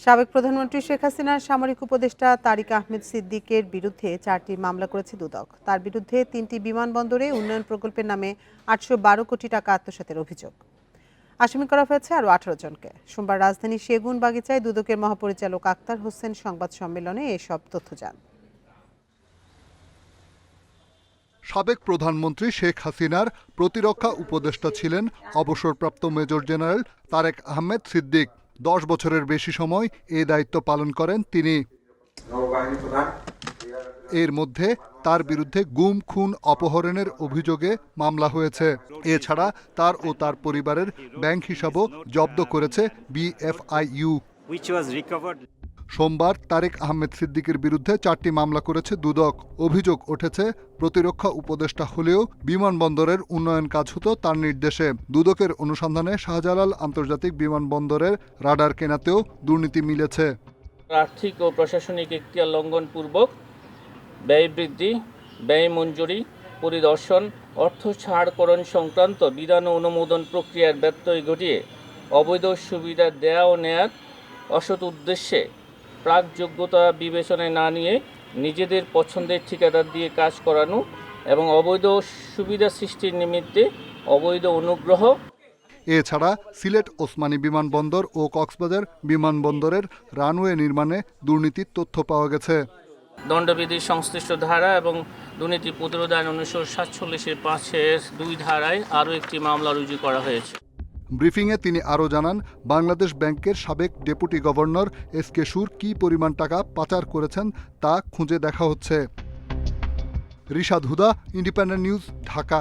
সাবেক প্রধানমন্ত্রী শেখ হাসিনার সামরিক উপদেষ্টা তারিক আহমেদ সিদ্দিকের বিরুদ্ধে চারটি মামলা করেছে দুদক। তার বিরুদ্ধে তিনটি বিমানবন্দরে উন্নয়ন প্রকল্পের নামে আটশো বারো কোটি টাকা আত্মসাতের অভিযোগ। আসামি করা হয়েছে আরও আঠারো জনকে। সোমবার রাজধানী সেগুন বাগিচায় দুদকের মহাপরিচালক আক্তার হোসেন সংবাদ সম্মেলনে এসব তথ্য যান সাবেক প্রধানমন্ত্রী শেখ হাসিনার প্রতিরক্ষা উপদেষ্টা ছিলেন অবসরপ্রাপ্ত মেজর জেনারেল তারেক আহমেদ সিদ্দিক। দশ বছরের বেশি সময় এ দায়িত্ব পালন করেন তিনি। এর মধ্যে তার বিরুদ্ধে গুম, খুন, অপহরণের অভিযোগে মামলা হয়েছে। এছাড়া তার ও তার পরিবারের ব্যাংক হিসাবও জব্দ করেছে recovered সোমবার তারেক আহমেদ সিদ্দিকের বিরুদ্ধে চারটি মামলা করেছে দুদক। অভিযোগ উঠেছে, প্রতিরক্ষা উপদেষ্টা হলেও বিমানবন্দরের উন্নয়ন কাজ হতো তার নির্দেশে। দুদকের অনুসন্ধানে শাহজালাল আন্তর্জাতিক বিমানবন্দরের রাডার কেনাতেও দুর্নীতি মিলেছে। আর্থিক ও প্রশাসনিক এখতিয়ার লঙ্ঘনপূর্বক ব্যয় বৃদ্ধি, ব্যয় মঞ্জুরি, পরিদর্শন, অর্থ ছাড়করণ সংক্রান্ত বিধান অনুমোদন প্রক্রিয়ার ব্যত্যয় ঘটিয়ে অবৈধ সুবিধা দেয়া ও নেয়ার অসৎ উদ্দেশ্যে প্রাক যোগ্যতা বিবেচনায় না নিয়ে নিজেদের পছন্দের ঠিকাদার দিয়ে কাজ করানো এবং অবৈধ সুবিধা সৃষ্টির নিমিত্তে অবৈধ অনুগ্রহ। এছাড়া সিলেট ওসমানী বিমানবন্দর ও কক্সবাজার বিমানবন্দরের রানওয়ে নির্মাণে দুর্নীতির তথ্য পাওয়া গেছে। দণ্ডবিধির সংশ্লিষ্ট ধারা এবং দুর্নীতি প্রতিরোধ আইন উনিশশো সাতচল্লিশের পাঁচের দুই ধারায় আরও একটি মামলা রুজু করা হয়েছে। ব্রিফিংয়ে তিনি আরও জানান, বাংলাদেশ ব্যাংকের সাবেক ডেপুটি গভর্নর এস কে সুর কী পরিমাণ টাকা পাচার করেছেন তা খুঁজে দেখা হচ্ছে। Rishad Huda, independent news, Dhaka.